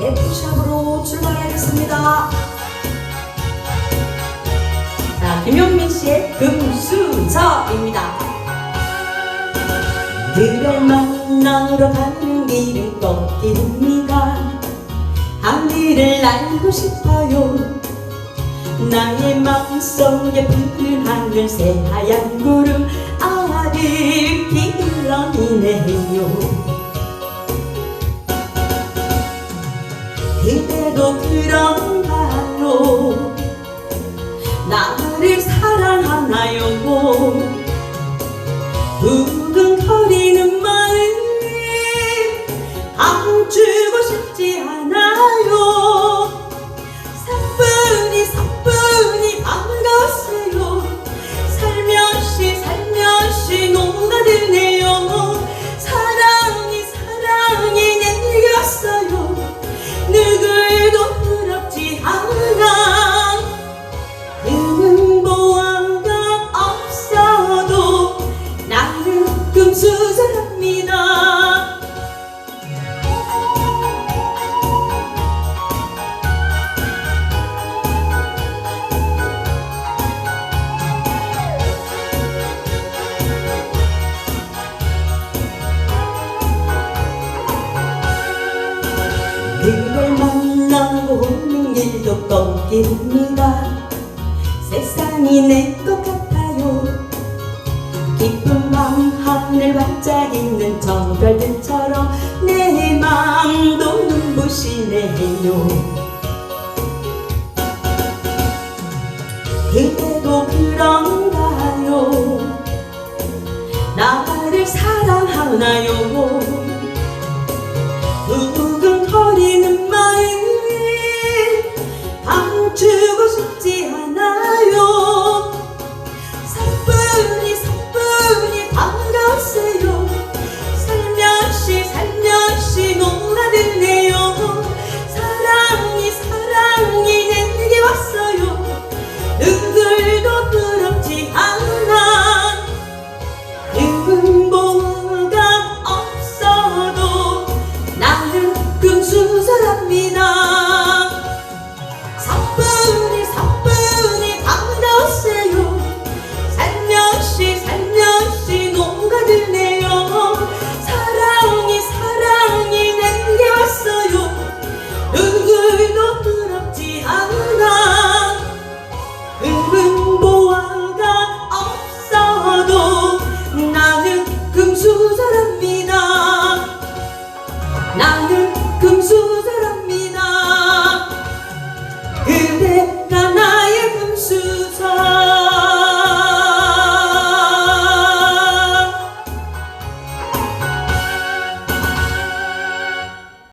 F샵으로 출발하겠습니다. 자, 김용민 씨의 금수저입니다. 그를 만나러 가는 길은 꽃길입니다. 하늘을 날고 싶어요. 나의 마음속에 푸른 하늘 새하얀 구름 아 그대도 그런가요? 나를 사 오는 길도 꽃길입니다. 세상이 내 것 같아요. 깊은 밤 하늘 반짝이는 정별들처럼 내 맘도 눈부시네요. 그대도 그런가요? 나를 사랑하나요 Now